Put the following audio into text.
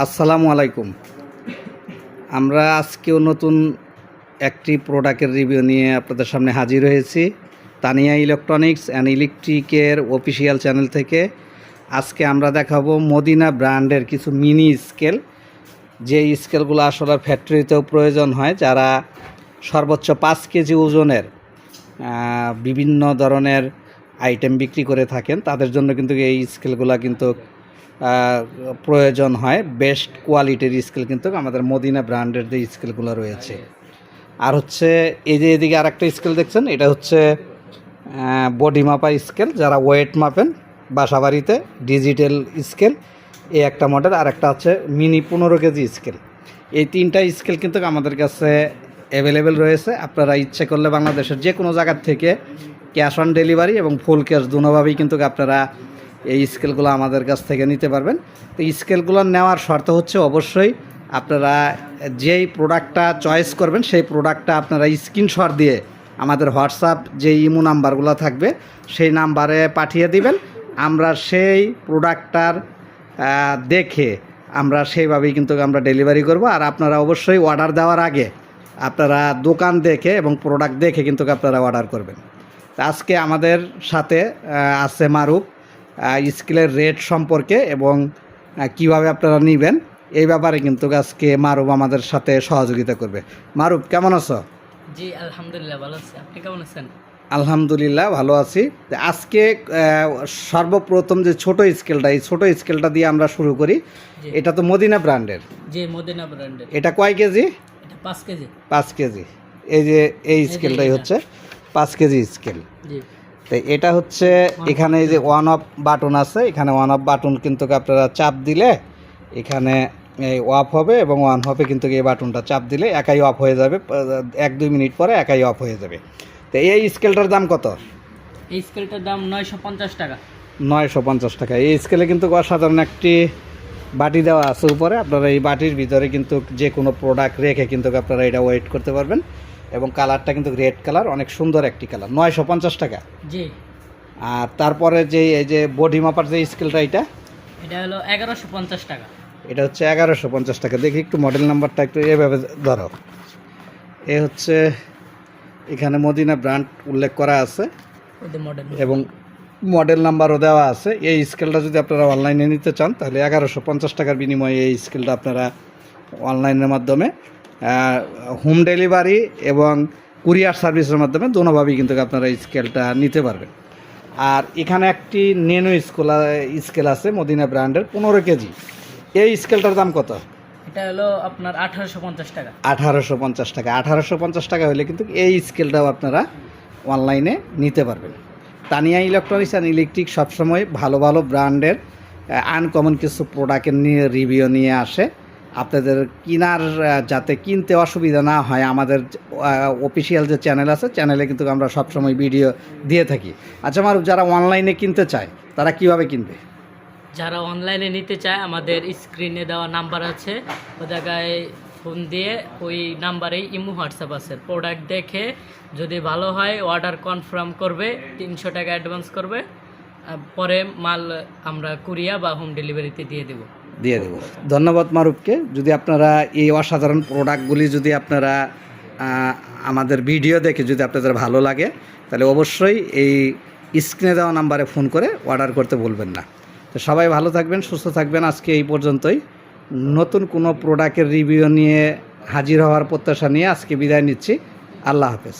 আসসালামু আলাইকুম। আমরা আজকেও নতুন একটি প্রোডাক্টের রিভিউ নিয়ে আপনাদের সামনে হাজির হয়েছি। তানিয়া ইলেকট্রনিক্স অ্যান্ড ইলেকট্রিকের অফিসিয়াল চ্যানেল থেকে। আজকে আমরা দেখাবো মদিনা ব্র্যান্ডের কিছু মিনি স্কেল। যে স্কেলগুলো আসলে ফ্যাক্টরিতেও প্রয়োজন হয়। যারা সর্বোচ্চ পাঁচ কেজি ওজনের বিভিন্ন ধরনের আইটেম বিক্রি করে থাকেন, তাদের জন্য কিন্তু এই স্কেলগুলো কিন্তু প্রয়োজন হয়। বেস্ট কোয়ালিটির স্কেল কিন্তু আমাদের মদিনা ব্র্যান্ডের যে স্কেলগুলো রয়েছে। আর হচ্ছে এই যে এদিকে আরেকটা স্কেল দেখছেন, এটা হচ্ছে বডি মাপা স্কেল যারা ওয়েট মাপেন বাসাবাড়িতে ডিজিটাল স্কেল এই একটা মডেল আর একটা হচ্ছে মিনি পনেরো কেজি স্কেল এই তিনটা স্কেল কিন্তু আমাদের কাছে অ্যাভেলেবেল রয়েছে। আপনারা ইচ্ছে করলে বাংলাদেশের যে কোনো জায়গার থেকে ক্যাশ অন ডেলিভারি এবং ফুল ক্যাশ দুনোভাবেই কিন্তু আপনারা এই স্কেলগুলো আমাদের কাছ থেকে নিতে পারবেন। তো স্কেলগুলো নেওয়ার শর্ত হচ্ছে অবশ্যই আপনারা যেই প্রোডাক্টটা চয়েস করবেন, সেই প্রোডাক্টটা আপনারা স্ক্রিনশট দিয়ে আমাদের হোয়াটসঅ্যাপ যে ইমো নাম্বারগুলো থাকবে, সেই নাম্বারে পাঠিয়ে দিবেন। আমরা সেই প্রোডাক্টটার দেখে আমরা সেইভাবেই কিন্তু আমরা ডেলিভারি করব। আর আপনারা অবশ্যই অর্ডার দেওয়ার আগে আপনারা দোকান দেখে এবং প্রোডাক্ট দেখে কিন্তু আপনারা অর্ডার করবেন। আজকে আমাদের সাথে আছে মারুফ। স্কিলের রেট সম্পর্কে এবং কীভাবে আপনারা নেবেন এই ব্যাপারে কিন্তু আজকে মারুফ আমাদের সাথে সহযোগিতা করবে। মারুফ কেমন আছো? জি আলহামদুলিল্লাহ ভালো আছি। আপনি কেমন আছেন? আলহামদুলিল্লাহ ভালো আছি। আজকে সর্বপ্রথম যে ছোট স্কেলটা এই ছোট স্কেলটা দিয়ে আমরা শুরু করি এটা তো মদিনা ব্র্যান্ডের? জি মদিনা ব্র্যান্ডের। এটা কয় কেজি? এটা পাঁচ কেজি। পাঁচ কেজি। এই যে এই স্কেলটাই হচ্ছে পাঁচ কেজি স্কেল। জি। তো এটা হচ্ছে এখানে এই যে ওয়ান অফ বাটন আছে। এখানে ওয়ান অফ বাটন কিন্তু আপনারা চাপ দিলে এখানে এই অফ হবে এবং ওয়ান হবে কিন্তু এই বাটনটা চাপ দিলে একাই অফ হয়ে যাবে। এক দুই মিনিট পরে একাই অফ হয়ে যাবে। তো এই স্কেলটার দাম কত? এই স্কেলটার দাম নয়শো পঞ্চাশ টাকা। নয়শো পঞ্চাশ টাকা। এই স্কেলে কিন্তু অসাধারণ একটি বাটি দেওয়া আছে উপরে। আপনারা এই বাটির ভিতরে কিন্তু যে কোনো প্রোডাক্ট রেখে কিন্তু আপনারা এটা ওয়েট করতে পারবেন। এবং কালারটা কিন্তু রেড কালার অনেক সুন্দর একটি কালার। নয়শো পঞ্চাশ টাকা। জি। আর তারপরে যে এই যে বডি মাপার যে স্কেলটা এটা? এটা হলো এগারোশো পঞ্চাশ টাকা। এটা হচ্ছে এগারোশো পঞ্চাশ টাকা। দেখি একটু মডেল নাম্বারটা একটু এভাবে ধরো। এ হচ্ছে এখানে মদিনা ব্র্যান্ড উল্লেখ করা আছে। এবং মডেল নাম্বারও দেওয়া আছে। এই স্কেলটা যদি আপনারা অনলাইনে নিতে চান তাহলে এগারোশো পঞ্চাশ টাকার বিনিময়ে এই স্কেলটা আপনারা অনলাইনের মাধ্যমে হোম ডেলিভারি এবং কুরিয়ার সার্ভিসের মাধ্যমে দোনোভাবেই কিন্তু আপনারা এই স্কেলটা নিতে পারবেন। আর এখানে একটি নেনো স্কেল স্কেল আছে মদিনা ব্র্যান্ডের পনেরো কেজি। এই স্কেলটার দাম কত? এটা হলো আপনার আঠারোশো পঞ্চাশ টাকা। আঠারোশো পঞ্চাশ টাকা। আঠারোশো পঞ্চাশ টাকা হলে কিন্তু এই স্কেলটাও আপনারা অনলাইনে নিতে পারবেন। তানিয়া ইলেকট্রনিক্স অ্যান্ড ইলেকট্রিক সবসময় ভালো ভালো ব্র্যান্ডের আনকমন কিছু প্রোডাক্টের নিয়ে রিভিউ নিয়ে আসে। আপনাদের কিনার যাতে কিনতে অসুবিধা না হয়, আমাদের অফিসিয়াল যে চ্যানেল আছে চ্যানেলে কিন্তু আমরা সবসময় ভিডিও দিয়ে থাকি। আচ্ছা আমার যারা অনলাইনে কিনতে চায়, তারা কীভাবে কিনবে? যারা অনলাইনে নিতে চায়, আমাদের স্ক্রিনে দেওয়া নাম্বার আছে। ও জায়গায় ফোন দিয়ে ওই নাম্বারেই ইমো হোয়াটসঅ্যাপ আছে। প্রোডাক্ট দেখে যদি ভালো হয় অর্ডার কনফার্ম করবে, তিনশো টাকা অ্যাডভান্স করবে। পরে মাল আমরা কুরিয়া বা হোম ডেলিভারিতে দিয়ে দেবো। দিয়ে দেবো। ধন্যবাদ মারুফকে। যদি আপনারা এই অসাধারণ প্রোডাক্টগুলি যদি আপনারা আমাদের ভিডিও দেখে যদি আপনাদের ভালো লাগে, তাহলে অবশ্যই এই স্ক্রিনে দেওয়া নাম্বারে ফোন করে অর্ডার করতে বলবেন না। তো সবাই ভালো থাকবেন, সুস্থ থাকবেন। আজকে এই পর্যন্তই। নতুন কোনো প্রোডাক্টের রিভিউ নিয়ে হাজির হওয়ার প্রত্যাশা নিয়ে আজকে বিদায় নিচ্ছি। আল্লাহ হাফেজ।